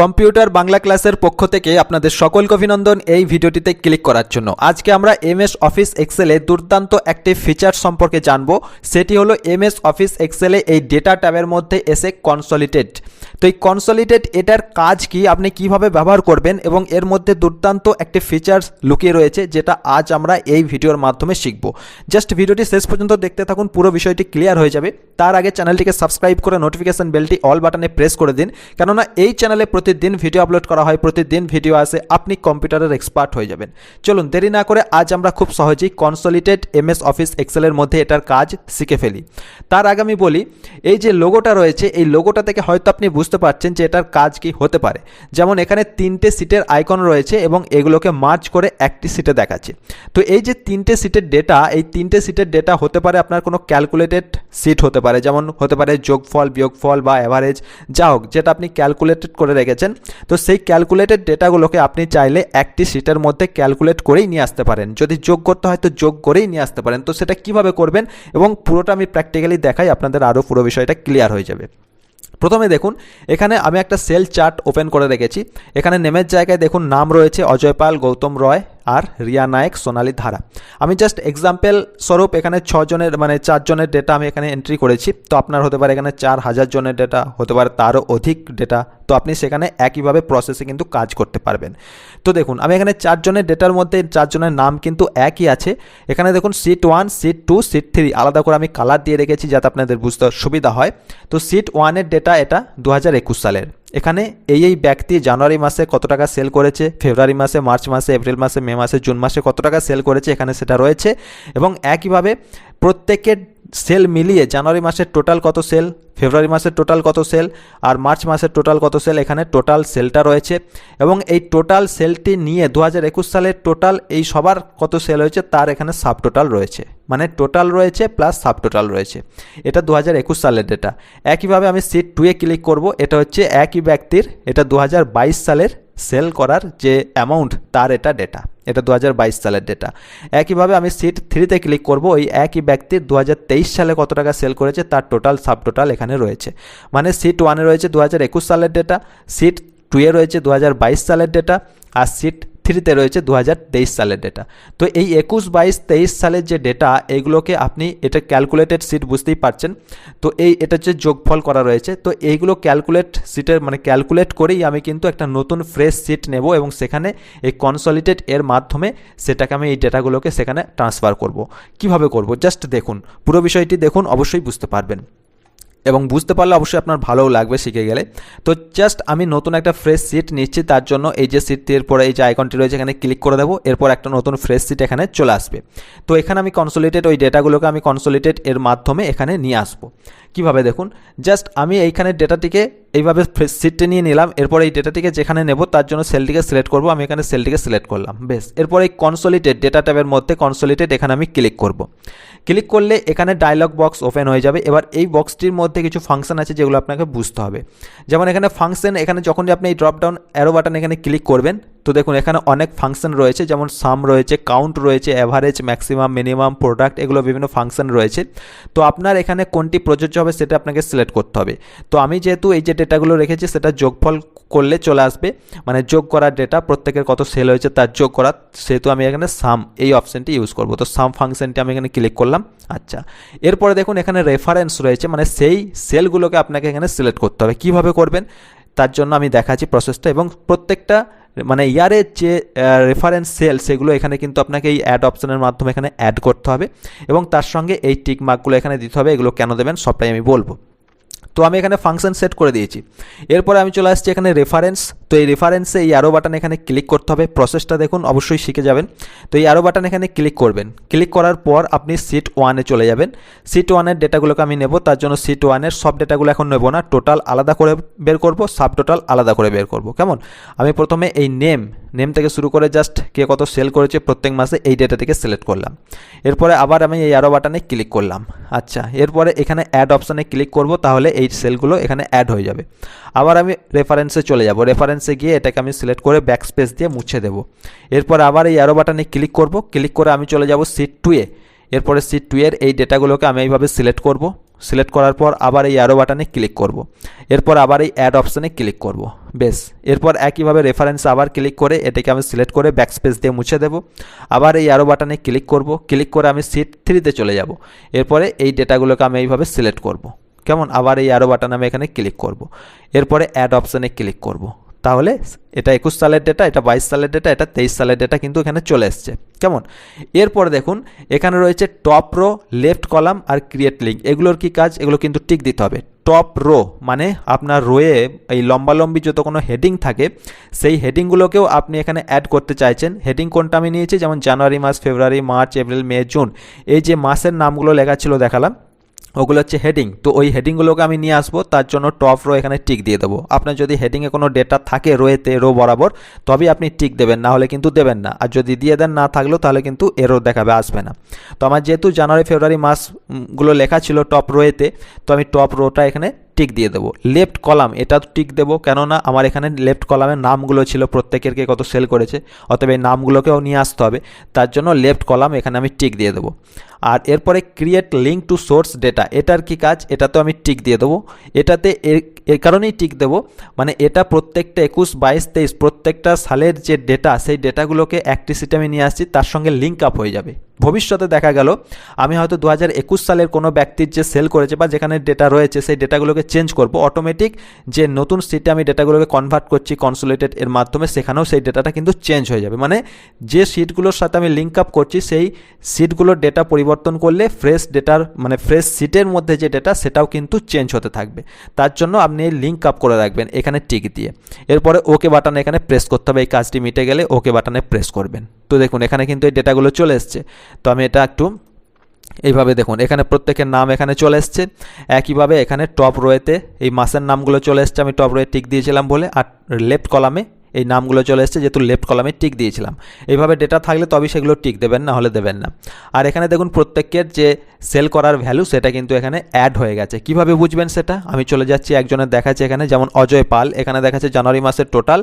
Computer Bangla ক্লাসের পক্ষ থেকে আপনাদের সকলকে অভিনন্দন এই ভিডিওটিতে ক্লিক করার জন্য। আজকে আমরা এমএস অফিস এক্সেলে দুর্দান্ত একটি ফিচার সম্পর্কে জানব। সেটি হলো এমএস অফিস এক্সেলে এই ডেটা ট্যাবের মধ্যে এসে কনসলিটেট তো এই কনসলিটেট এটার কাজ কি? আপনি কীভাবে ব্যবহার করবেন? এবং এর মধ্যে দুর্দান্ত একটি ফিচার্স লুকিয়ে রয়েছে, যেটা আজ আমরা এই ভিডিওর মাধ্যমে শিখব। জাস্ট ভিডিওটি শেষ পর্যন্ত দেখতে থাকুন, পুরো বিষয়টি ক্লিয়ার হয়ে যাবে। তার আগে চ্যানেলটিকে সাবস্ক্রাইব করে নোটিফিকেশন বেলটি অল বাটনে প্রেস করে দিন। কেননা এই চ্যানেলে প্রতিদিন ভিডিও আপলোড করা হয়, প্রতিদিন ভিডিও আসে, আপনি কম্পিউটারের এক্সপার্ট হয়ে যাবেন। চলুন, দেরি না করে আজ আমরা খুব সহজেই কনসলিটেড এমএস অফিস এক্সেলের মধ্যে এটার কাজ শিখে ফেলি। তার আগে আমি বলি, এই যে লোগোটা রয়েছে, এই লোগোটা থেকে হয়তো আপনি বুঝতে পারছেন যে এটার কাজ কি হতে পারে। যেমন এখানে তিনটে সিটের আইকন রয়েছে এবং এগুলোকে মার্চ করে একটি সিটে দেখাচ্ছে। তো এই যে তিনটে সিটের ডেটা এই তিনটে সিটের ডেটা হতে পারে আপনার কোনো ক্যালকুলেটেড সিট হতে পারে, যেমন হতে পারে যোগফল, বিয়োগফল বা অ্যাভারেজ যা হোক, যেটা আপনি ক্যালকুলেটেড করে রেখেছেন। তো সেই ক্যালকুলেটেড ডেটাগুলোকে আপনি চাইলে একটি সিটের মধ্যে ক্যালকুলেট করেই নিয়ে আসতে পারেন। যদি যোগ করতে হয় তো যোগ করেই নিয়ে আসতে পারেন। তো সেটা কীভাবে করবেন এবং পুরোটা আমি প্র্যাকটিক্যালি দেখাই, আপনাদের আরও পুরো বিষয়টা ক্লিয়ার হয়ে যাবে। প্রথমে দেখুন, এখানে আমি একটা সেল চার্ট ওপেন করে রেখেছি। এখানে নেমের জায়গায় দেখুন, নাম রয়েছে অজয় পাল, গৌতম রয়। আর রিয়া নায়ক, সোনালী ধারা। আমি জাস্ট এক্সাম্পল স্বরূপ এখানে ছজনের মানে চারজনের ডেটা আমি এখানে এন্ট্রি করেছি। তো আপনার হতে পারে এখানে চার হাজার জনের ডেটা হতে পারে তারও অধিক ডেটা তো আপনি সেখানে একইভাবে প্রসেসে কিন্তু কাজ করতে পারবেন। তো দেখুন, আমি এখানে চারজনের ডেটার মধ্যে চারজনের নাম কিন্তু একই আছে। এখানে দেখুন seat one seat two seat three আলাদা করে আমি কালার দিয়ে রেখেছি যাতে আপনাদের বুঝতে সুবিধা হয়। তো সিট ওয়ানের ডেটা এটা দু হাজার একুশ সালের। এখানে এই এই ব্যক্তি জানুয়ারি মাসে কত টাকা সেল করেছে, ফেব্রুয়ারি মাসে, মার্চ মাসে, এপ্রিল মাসে, মে মাসে, জুন মাসে কত টাকা সেল করেছে, এখানে সেটা রয়েছে এবং একইভাবে প্রত্যেকের সেল মিলিয়ে জানুয়ারি মাসের টোটাল কত সেল, ফেব্রুয়ারি মাসের টোটাল কত সেল আর মার্চ মাসের টোটাল কত সেল, এখানে টোটাল সেলটা রয়েছে। এবং এই টোটাল সেলটি নিয়ে দু হাজার একুশ সালের টোটাল এই সবার কত সেল হয়েছে তার এখানে সাব টোটাল রয়েছে। মানে টোটাল রয়েছে প্লাস সাব টোটাল রয়েছে। এটা দু হাজার একুশ সালের ডেটা একইভাবে আমি সিট টুয়ে ক্লিক করব, এটা হচ্ছে একই ব্যক্তির, এটা দু হাজার বাইশ সালের সেল করার যে অ্যামাউন্ট তার এটা ডেটা এটা দু হাজার বাইশ সালের ডেটা একইভাবে আমি সিট থ্রিতে ক্লিক করব, ওই একই ব্যক্তি দু হাজার তেইশ সালে কত টাকা সেল করেছে, তার টোটাল সাব টোটাল এখানে রয়েছে। মানে সিট ওয়ানে রয়েছে দু হাজার একুশ সালের ডেটা সিট টুয়ে রয়েছে দু হাজার বাইশ সালের ডেটা আর সিট থ্রিতে রয়েছে দু হাজার তেইশ সালের ডেটা তো এই একুশ বাইশ তেইশ সালের যে ডেটা এইগুলোকে আপনি এটা ক্যালকুলেটেড সিট বুঝতেই পারছেন। তো এই এটা হচ্ছে যোগফল করা রয়েছে। তো এইগুলো ক্যালকুলেট সিটের মানে ক্যালকুলেট করেই আমি কিন্তু একটা নতুন ফ্রেশ সিট নেব এবং সেখানে এই কনসলিটেড এর মাধ্যমে সেটাকে আমি এই ডেটাগুলোকে সেখানে ট্রান্সফার করব। কীভাবে করব? জাস্ট দেখুন। পুরো বিষয়টি দেখুন, অবশ্যই বুঝতে পারবেন। এবং বুঝতে পারলে অবশ্যই আপনার ভালোও লাগবে শিখে গেলে। তো জাস্ট আমি নতুন একটা ফ্রেশ সিট নিচ্ছি, তার জন্য এই যে সিট এরপরে এই যে আইকনটি রয়েছে এখানে ক্লিক করে দেবো, এরপর একটা নতুন ফ্রেশ সিট এখানে চলে আসবে। তো এখানে আমি কনসোলিটেড ওই ডেটাগুলোকে আমি কনসোলিটেড এর মাধ্যমে এখানে নিয়ে আসব। কীভাবে দেখুন জাস্ট আমি এইখানে ডেটাটিকে এইভাবে সিটটি নিয়ে নিলাম, এরপর এই ডেটাটিকে যেখানে নেব, তার জন্য সেলটিকে সিলেক্ট করব, আমি এখানে সেলটিকে সিলেক্ট করলাম, বেশ। এরপর এই কনসোলিটেড ডেটা ট্যাবের মধ্যে কনসোলিটেড এখানে আমি ক্লিক করব। ক্লিক করলে এখানে ডায়লগ বক্স ওপেন হয়ে যাবে। এবার এই বক্সটির মধ্যে কিছু ফাংশন আছে যেগুলো আপনাকে বুঝতে হবে। যেমন এখানে ফাংশন এখানে যখনই আপনি এই ড্রপডাউন অ্যারো বাটন এখানে ক্লিক করবেন তো দেখুন, এখানে অনেক ফাংশন রয়েছে, যেমন সাম রয়েছে কাউন্ট রয়েছে অ্যাভারেজ ম্যাক্সিমাম মিনিমাম প্রোডাক্ট এগুলো বিভিন্ন ফাংশন রয়েছে। তো আপনার এখানে কোনটি প্রযোজ্য হবে সেটা আপনাকে সিলেক্ট করতে হবে। তো আমি যেহেতু এই যে ডেটাগুলো রেখেছি, সেটা যোগফল করলে চলে আসবে। মানে যোগ করার ডেটা প্রত্যেকের কত সেল হয়েছে তার যোগ করা, সেহেতু আমি এখানে সাম এই অপশানটি ইউজ করব। তো সাম ফাংশনটি আমি এখানে ক্লিক করলাম আচ্ছা। এরপরে দেখুন, এখানে রেফারেন্স রয়েছে মানে সেই সেলগুলোকে আপনাকে এখানে সিলেক্ট করতে হবে। কীভাবে করবেন? তার জন্য আমি দেখাচ্ছি প্রসেসটা এবং প্রত্যেকটা মানে ইয়ারের যে রেফারেন্স সেল সেগুলো এখানে কিন্তু আপনাকে এই অ্যাড অপশানের মাধ্যমে এখানে অ্যাড করতে হবে এবং তার সঙ্গে এই টিক মার্কগুলো এখানে দিতে হবে, এগুলো কেন দেবেন, সবটাই আমি বলব। তো আমি এখানে ফাংশন সেট করে দিয়েছি। এরপরে আমি চলে আসছি এখানে রেফারেন্স তো এই রেফারেন্সে এই আরও বাটন এখানে ক্লিক করতে হবে। প্রসেসটা দেখুন, অবশ্যই শিখে যাবেন। তো এই আরও বাটন এখানে ক্লিক করবেন। ক্লিক করার পর আপনি সিট ওয়ানে চলে যাবেন। সিট ওয়ানের ডেটাগুলোকে আমি নেব, তার জন্য সিট ওয়ানের সব ডেটাগুলো এখন নেব না। টোটাল আলাদা করে বের করব সাব টোটাল আলাদা করে বের করব। কেমন? আমি প্রথমে এই নেম নেম থেকে শুরু করে জাস্ট কে কত সেল করেছে প্রত্যেক মাসে এই ডেটা থেকে সিলেক্ট করলাম। এরপরে আবার আমি এই আরও বাটনে ক্লিক করলাম। আচ্ছা এরপরে এখানে অ্যাড অপশানে ক্লিক করব, তাহলে এই সেলগুলো এখানে অ্যাড হয়ে যাবে। আবার আমি রেফারেন্সে চলে যাব। রেফারেন্সে গিয়ে এটাকে আমি সিলেক্ট করে ব্যাক স্পেস দিয়ে মুছে দেব। এরপর আবার এই অ্যারো বাটনে ক্লিক করব। ক্লিক করে আমি চলে যাব সিট টুয়ে এরপরে সিট টু এর এই ডেটাগুলোকে আমি এইভাবে সিলেক্ট করব। সিলেক্ট করার পর আবার এই অ্যারো বাটনে ক্লিক করব। এরপর আবার এই অ্যাড অপশানে ক্লিক করব। বেশ। এরপর একইভাবে রেফারেন্স আবার ক্লিক করে এটাকে আমি সিলেক্ট করে ব্যাকস্পেস দিয়ে মুছে দেব। আবার এই অ্যারো বাটনে ক্লিক করব। ক্লিক করে আমি সিট থ্রিতে চলে যাব। এরপরে এই ডেটাগুলোকে আমি এইভাবে সিলেক্ট করব। কেমন? আবার এই অ্যারো বাটনে আমি এখানে ক্লিক করব। এরপরে অ্যাড অপশানে ক্লিক করব। তাহলে এটা একুশ সালের ডেটা এটা বাইশ সালের ডেটা এটা তেইশ সালের ডেটা কিন্তু এখানে চলে এসছে। কেমন? এরপরে দেখুন, এখানে রয়েছে টপ রো লেফট কলাম আর ক্রিয়েট লিঙ্ক এগুলোর কি কাজ? এগুলো কিন্তু টিক দিতে হবে। টপ রো মানে আপনার রোয়ে এই লম্বালম্বি যত কোনো হেডিং থাকে, সেই হেডিংগুলোকেও আপনি এখানে অ্যাড করতে চাইছেন। হেডিং কোনটা আমি নিয়েছি? যেমন জানুয়ারি মাস, ফেব্রুয়ারি, মার্চ, এপ্রিল, মে, জুন। এই যে মাসের নামগুলো লেখা ছিল দেখালাম ওগুলো হচ্ছে হেডিং তো ওই হেডিংগুলোকে আমি নিয়ে আসব, তার জন্য টপ রো এখানে টিক দিয়ে দেবো। আপনার যদি হেডিংয়ে কোনো ডেটা থাকে রোয়েতে রো বরাবর, তবেই আপনি টিক দেবেন, না হলে কিন্তু দেবেন না। আর যদি দিয়ে দেন না থাকলেও, তাহলে কিন্তু এরো দেখাবে, আসবে না। তো আমার যেহেতু জানুয়ারি, ফেব্রুয়ারি মাসগুলো লেখা ছিল টপ রোয়েতে তো আমি টপ রোটা এখানে টিক দিয়ে দেবো। লেফট কলাম এটা টিক দেবো, কেননা আমার এখানে লেফট কলামের নামগুলো ছিল প্রত্যেকের কে কত সেল করেছে, অতএব এই নামগুলোকেও নিয়ে আসতে হবে, তার জন্য লেফট কলাম এখানে আমি টিক দিয়ে দেবো। আর এরপরে create link to source data এটার কি কাজ? এটা তো আমি টিক দিয়ে দেবো। এটাতে এর কারণেই টিক দেবো মানে এটা প্রত্যেকটা একুশ, বাইশ, তেইশ, প্রত্যেকটা সালের যে ডেটা সেই ডেটাগুলোকে একটি সিটে আমি নিয়ে আসছি, তার সঙ্গে লিঙ্ক আপ হয়ে যাবে। ভবিষ্যতে দেখা গেল, আমি হয়তো দু হাজার একুশ সালের কোনো ব্যক্তির যে সেল করেছে বা যেখানে ডেটা রয়েছে, সেই ডেটাগুলোকে চেঞ্জ করব। অটোমেটিক যে নতুন সিটে আমি ডেটাগুলোকে কনভার্ট করছি কনসোলেটেড এর মাধ্যমে, সেখানেও সেই ডেটাটা কিন্তু চেঞ্জ হয়ে যাবে। মানে যে সিটগুলোর সাথে আমি লিঙ্ক আপ করছি, সেই সিটগুলোর ডেটা পরিবর্তন করলে ফ্রেশ ডেটার মানে ফ্রেশ সিটের মধ্যে যে ডেটা সেটাও কিন্তু চেঞ্জ হতে থাকবে। তার জন্য আপনি এই লিঙ্ক আপ করে রাখবেন, এখানে টিক দিয়ে। এরপরে ওকে বাটনে এখানে প্রেস করতে হবে, এই কাজটি মিটে গেলে ওকে বাটনে প্রেস করবেন। তো দেখুন, এখানে কিন্তু এই ডেটাগুলো চলে এসছে। তো আমি এটা একটু এইভাবে দেখুন, এখানে প্রত্যেকের নাম এখানে চলে এসছে। একইভাবে এখানে টপ রোয়েতে এই মাসের নামগুলো চলে এসছে, আমি টপ রোয়ে টিক দিয়েছিলাম বলে, আর লেফট কলামে এই নামগুলো চলে এসছে যেহেতু লেফট কলামে টিক দিয়েছিলাম। এইভাবে ডেটা থাকলে তবেই সেগুলো টিক দেবেন, না হলে দেবেন না। আর এখানে দেখুন প্রত্যেকের যে সেল করার ভ্যালু সেটা কিন্তু এখানে অ্যাড হয়ে গেছে। কীভাবে বুঝবেন সেটা? আমি চলে যাচ্ছি একজনের দেখাচ্ছে এখানে, যেমন অজয় পাল। এখানে দেখাচ্ছে জানুয়ারি মাসের টোটাল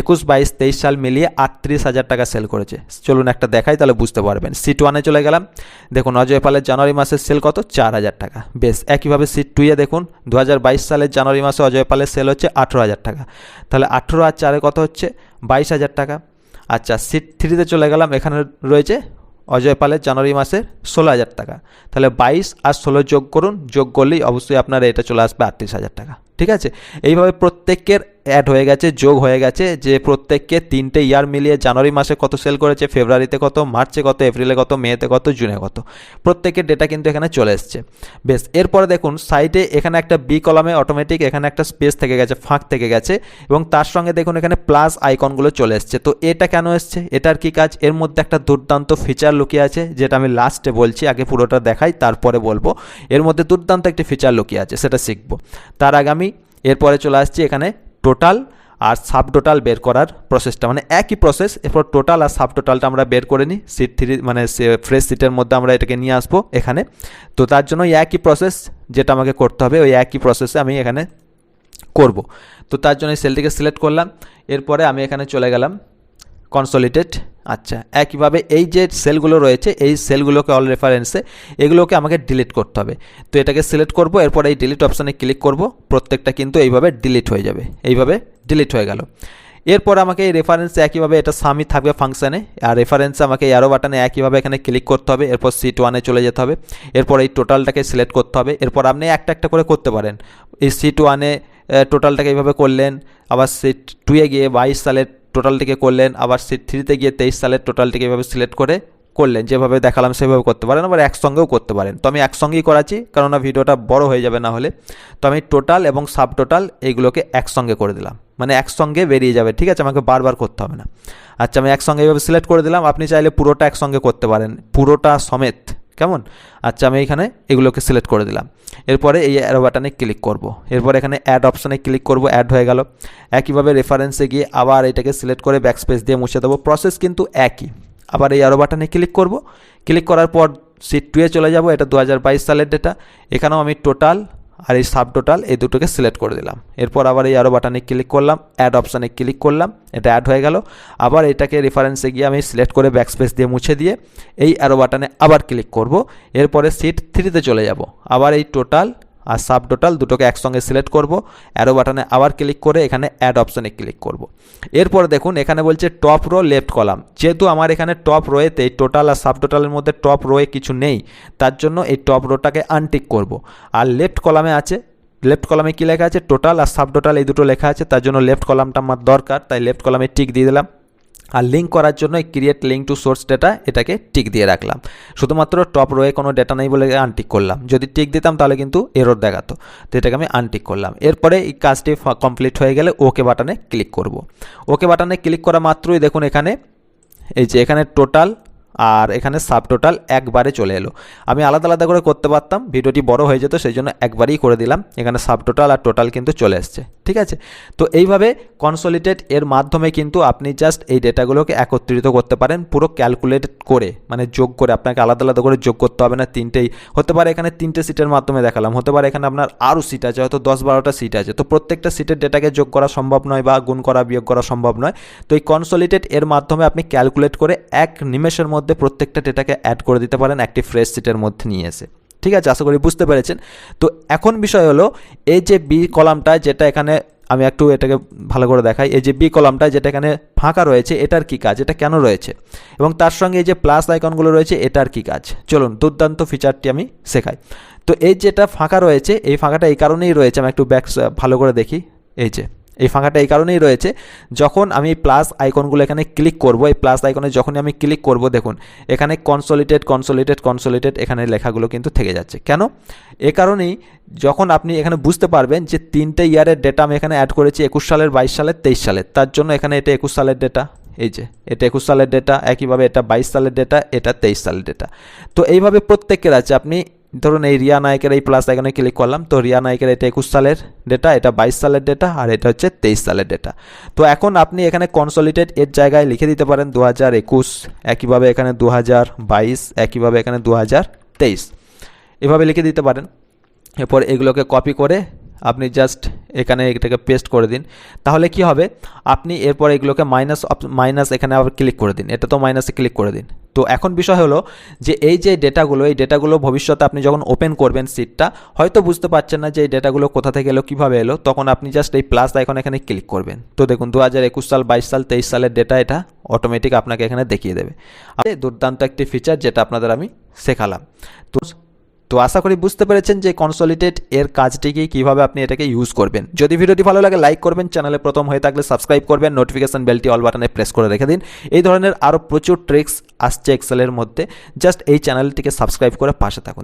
একুশ, বাইশ, তেইশ সাল মিলিয়ে আটত্রিশ হাজার টাকা সেল করেছে। চলুন একটা দেখাই, তাহলে বুঝতে পারবেন। সিট ওয়ানে চলে গেলাম। দেখুন, অজয় পালের জানুয়ারি মাসের সেল কত? চার হাজার টাকা। বেশ, একইভাবে সিট টুয়ে দেখুন দু হাজার বাইশ সালের জানুয়ারি মাসে অজয় পালের সেল হচ্ছে আঠেরো হাজার টাকা। তাহলে আঠেরো আর চারে কত হচ্ছে বাইশ হাজার টাকা। আচ্ছা সিট থ্রিতে চলে গেলাম, এখানে রয়েছে অজয় পালের জানুয়ারি মাসের ষোলো হাজার টাকা। তাহলে বাইশ আর ষোলো যোগ করুন, যোগ করলেই অবশ্যই আপনার এটা চলে আসবে আটত্রিশ হাজার টাকা। ঠিক আছে? এইভাবে প্রত্যেকের অ্যাড হয়ে গেছে, যোগ হয়ে গেছে, যে প্রত্যেককে তিনটে ইয়ার মিলিয়ে জানুয়ারি মাসে কত সেল করেছে, ফেব্রুয়ারিতে কত, মার্চে কত, এপ্রিলে কত, মেতে কত, জুনে কত, প্রত্যেকের ডেটা কিন্তু এখানে চলে এসছে। বেশ, এরপরে দেখুন সাইডে এখানে একটা বি কলামে অটোমেটিক এখানে একটা স্পেস থেকে গেছে, ফাঁক থেকে গেছে, এবং তার সঙ্গে দেখুন এখানে প্লাস আইকনগুলো চলে এসছে। তো এটা কেন এসছে? এটার কি কাজ? এর মধ্যে একটা দুর্দান্ত ফিচার লুকিয়ে আছে, যেটা আমি লাস্টে বলছি, আগে পুরোটা দেখাই, তারপরে বলব। এর মধ্যে দুর্দান্ত একটি ফিচার লুকিয়ে আছে, সেটা শিখব। তার আগে আমি এরপরে চলে আসছি এখানে টোটাল আর সাব টোটাল বের করার প্রসেসটা মানে একই প্রসেস এরপর টোটাল আর সাব টোটালটা আমরা বের করে নিই। সিট থ্রি মানে ফ্রেশ সিটের মধ্যে আমরা এটাকে নিয়ে আসব এখানে। তো তার জন্য একই প্রসেস যেটা আমাকে করতে হবে, ওই একই প্রসেসে আমি এখানে করব। তো তার জন্য এই সেলটিকে সিলেক্ট করলাম। এরপরে আমি এখানে চলে গেলাম। কনসোলিটেড আচ্ছা একইভাবে এই যে সেলগুলো রয়েছে, এই সেলগুলোকে অল রেফারেন্সে এগুলোকে আমাকে ডিলিট করতে হবে। তো এটাকে সিলেক্ট করব, এরপর এই ডিলিট অপশানে ক্লিক করব, প্রত্যেকটা কিন্তু এইভাবে ডিলিট হয়ে যাবে। এইভাবে ডিলিট হয়ে গেল। এরপর আমাকে এই রেফারেন্সে একইভাবে এটা সামি থাকবে ফাংশানে আর রেফারেন্সে আমাকে অ্যারো বাটনে একইভাবে এখানে ক্লিক করতে হবে, এরপর সিট ওয়ানে চলে যেতে হবে। এরপর এই টোটালটাকে সিলেক্ট করতে হবে। এরপর আপনি একটা একটা করে করতে পারেন। এই সিট ওয়ানে টোটালটাকে এইভাবে করলেন, আবার সিট টুয়ে গিয়ে বাইশ সালের টোটালটিকে করলেন, আবার সিট থ্রিতে গিয়ে তেইশ সালের টোটালটিকে এভাবে সিলেক্ট করে করলেন। যেভাবে দেখালাম, সেভাবে করতে পারেন, আবার একসঙ্গেও করতে পারেন। তো আমি একসঙ্গেই করাচ্ছি, কেননা ভিডিওটা বড় হয়ে যাবে না হলে। তো আমি টোটাল এবং সাব টোটাল এইগুলোকে একসঙ্গে করে দিলাম। মানে একসঙ্গে বেরিয়ে যাবে, ঠিক আছে? আমাকে বারবার করতে হবে না। আচ্ছা আমি একসঙ্গে এইভাবে সিলেক্ট করে দিলাম। আপনি চাইলে পুরোটা একসঙ্গে করতে পারেন। পুরোটা সমেত। কেমন? আচ্ছা আমি এখানে এগুলোকে সিলেক্ট করে দিলাম। এরপরে এই অ্যারো বাটনে ক্লিক করব। এরপর এখানে অ্যাড অপশানে ক্লিক করব অ্যাড হয়ে গেল। একইভাবে রেফারেন্সে গিয়ে আবার এটাকে সিলেক্ট করে ব্যাকস্পেস দিয়ে মুছে দেবো। প্রসেস কিন্তু একই। আবার এই অ্যারো বাটনে ক্লিক করব। ক্লিক করার পর সিট টুয়ে চলে যাব। এটা দু হাজার বাইশ সালের ডেটা এখানেও আমি টোটাল আর এই সাব টোটাল এই দুটোকে সিলেক্ট করে দিলাম। এরপর আবার এই আরও বাটনে ক্লিক করলাম অ্যাড অপশানে ক্লিক করলাম, এটা অ্যাড হয়ে গেল। আবার এটাকে রেফারেন্সে গিয়ে আমি সিলেক্ট করে ব্যাকস্পেস দিয়ে মুছে দিয়ে এই অ্যারো বাটনে আবার ক্লিক করব। এরপরে সিট থ্রিতে চলে যাব। আবার এই টোটাল আর সাব টোটাল দুটোকে একসঙ্গে সিলেক্ট করব। অ্যারো বাটনে আবার ক্লিক করে এখানে অ্যাড অপশানে ক্লিক করব। এরপর দেখুন, এখানে বলছে টপ রো লেফট কলাম যেহেতু আমার এখানে টপ রোয়েতে এই টোটাল আর সাব টোটালের মধ্যে টপ রোয়ে কিছু নেই, তার জন্য এই টপ রোটাকে আনটিক করব। আর লেফট কলামে আছে লেফট কলামে কী লেখা আছে? টোটাল আর সাব টোটাল এই দুটো লেখা আছে, তার জন্য লেফট কলামটা আমার দরকার, তাই লেফট কলামে টিক দিয়ে দিলাম। আর লিঙ্ক করার জন্য এই create link to source data এটাকে টিক দিয়ে রাখলাম। শুধুমাত্র টপ রোয়ে কোনো ডেটা নেই বলে আনটিক করলাম। যদি টিক দিতাম তাহলে কিন্তু এরর দেখাতো। তো এটাকে আমি আনটিক করলাম। এরপরে এই কাজটি কমপ্লিট হয়ে গেলে ওকে বাটনে ক্লিক করব। ওকে বাটনে ক্লিক করা মাত্রই দেখুন এখানে এই যে এখানে টোটাল আর এখানে সাব টোটাল একবারে চলে এলো। আমি আলাদা আলাদা করে করতে পারতাম, ভিডিওটি বড় হয়ে যেত, সেই জন্য একবারেই করে দিলাম। এখানে সাব টোটাল আর টোটাল কিন্তু চলে এসছে, ঠিক আছে? তো এইভাবে কনসোলিটেড এর মাধ্যমে কিন্তু আপনি জাস্ট এই ডেটাগুলোকে একত্রিত করতে পারেন, পুরো ক্যালকুলেট করে মানে যোগ করে, আপনাকে আলাদা আলাদা করে যোগ করতে হবে না, তিনটেই। হতে পারে এখানে তিনটে সিটের মাধ্যমে দেখালাম, হতে পারে এখানে আপনার আরও সিট আছে, হয়তো দশ বারোটা সিট আছে। তো প্রত্যেকটা সিটের ডেটাকে যোগ করা সম্ভব নয় বা গুণ করা, বিয়োগ করা সম্ভব নয়। তো এই কনসোলিটেড এর মাধ্যমে আপনি ক্যালকুলেট করে এক নিমেষের মধ্যে প্রত্যেকটা ডেটাকে অ্যাড করে দিতে পারেন একটি ফ্রেশ সিটের মধ্যে নিয়ে এসে। ঠিক আছে, আশা করি বুঝতে পেরেছেন। তো এখন বিষয় হলো, এই যে বি কলামটা যেটা এখানে আমি একটু এটাকে ভালো করে দেখাই, এই যে বি কলামটা যেটা এখানে ফাঁকা রয়েছে, এটার কি কাজ? এটা কেন রয়েছে? এবং তার সঙ্গে এই যে প্লাস আইকনগুলো রয়েছে, এটার কি কাজ? চলুন, দুর্দান্ত ফিচারটি আমি শেখাই। তো এই যেটা ফাঁকা রয়েছে, এই ফাঁকাটা এই কারণেই রয়েছে, আমি একটু ব্যাক ভালো করে দেখি। এই যে এই ফাঁকাটা এই কারণেই রয়েছে। যখন আমি প্লাস আইকনগুলো এখানে ক্লিক করব, এই প্লাস আইকনে যখনই আমি ক্লিক করব, দেখুন, এখানে কনসোলিটেড কনসোলিটেড কনসোলিটেড এখানে লেখাগুলো কিন্তু থেকে যাচ্ছে। কেন? এ কারণেই যখন আপনি এখানে বুঝতে পারবেন যে তিনটে ইয়ারের ডেটা আমি এখানে অ্যাড করেছি একুশ সালের, বাইশ সালের, তেইশ সালের, তার জন্য এখানে এটা একুশ সালের ডেটা এই যে, এটা একুশ সালের ডেটা একইভাবে এটা বাইশ সালের ডেটা এটা তেইশ সালের ডেটা তো এইভাবে প্রত্যেকের আছে, আপনি ধরুন এই রিয়া নায়কের এই প্লাস আইকনে ক্লিক করলাম, তো রিয়া নায়কের এটা একুশ সালের ডেটা এটা বাইশ সালের ডেটা আর এটা হচ্ছে তেইশ সালের ডেটা তো এখন আপনি এখানে কনসলিটেড এর জায়গায় লিখে দিতে পারেন দু হাজার একুশ, একইভাবে এখানে দু হাজার বাইশ, একইভাবে এখানে দু হাজার তেইশ। এভাবে লিখে দিতে পারেন। এরপর এগুলোকে কপি করে আপনি জাস্ট এখানে এটাকে পেস্ট করে দিন। তাহলে কি হবে? আপনি এরপর এগুলোকে মাইনাস মাইনাস এখানে আবার ক্লিক করে দিন। এটা তো মাইনাসে ক্লিক করে দিন। তো এখন বিষয় হলো যে এই যে ডেটাগুলো, এই ডেটাগুলো ভবিষ্যতে আপনি যখন ওপেন করবেন সিটটা হয়তো বুঝতে পারছেন না যে এই ডেটাগুলো কোথা থেকে এলো, কীভাবে এলো। তখন আপনি জাস্ট এই প্লাস আইকন এখানে ক্লিক করবেন। তো দেখুন দু হাজার একুশ সাল, বাইশ সাল, তেইশ সালের ডেটা এটা অটোমেটিক আপনাকে এখানে দেখিয়ে দেবে। দুর্দান্ত একটি ফিচার যেটা আপনাদের আমি শেখালাম। তো তো আশা করি বুঝতে পেরেছেন যে কনসলিটেড এর কাজটিকে কীভাবে আপনি এটাকে ইউজ করবেন। যদি ভিডিওটি ভালো লাগে লাইক করবেন, চ্যানেলে প্রথম হয়ে থাকলে সাবস্ক্রাইব করবেন নোটিফিকেশন বেলটি অল বাটনে প্রেস করে রেখে দিন। এই ধরনের আরও প্রচুর ট্রিক্স আসছে এক্সেলের মধ্যে। জাস্ট এই চ্যানেলটিকে সাবস্ক্রাইব করে পাশে থাকুন।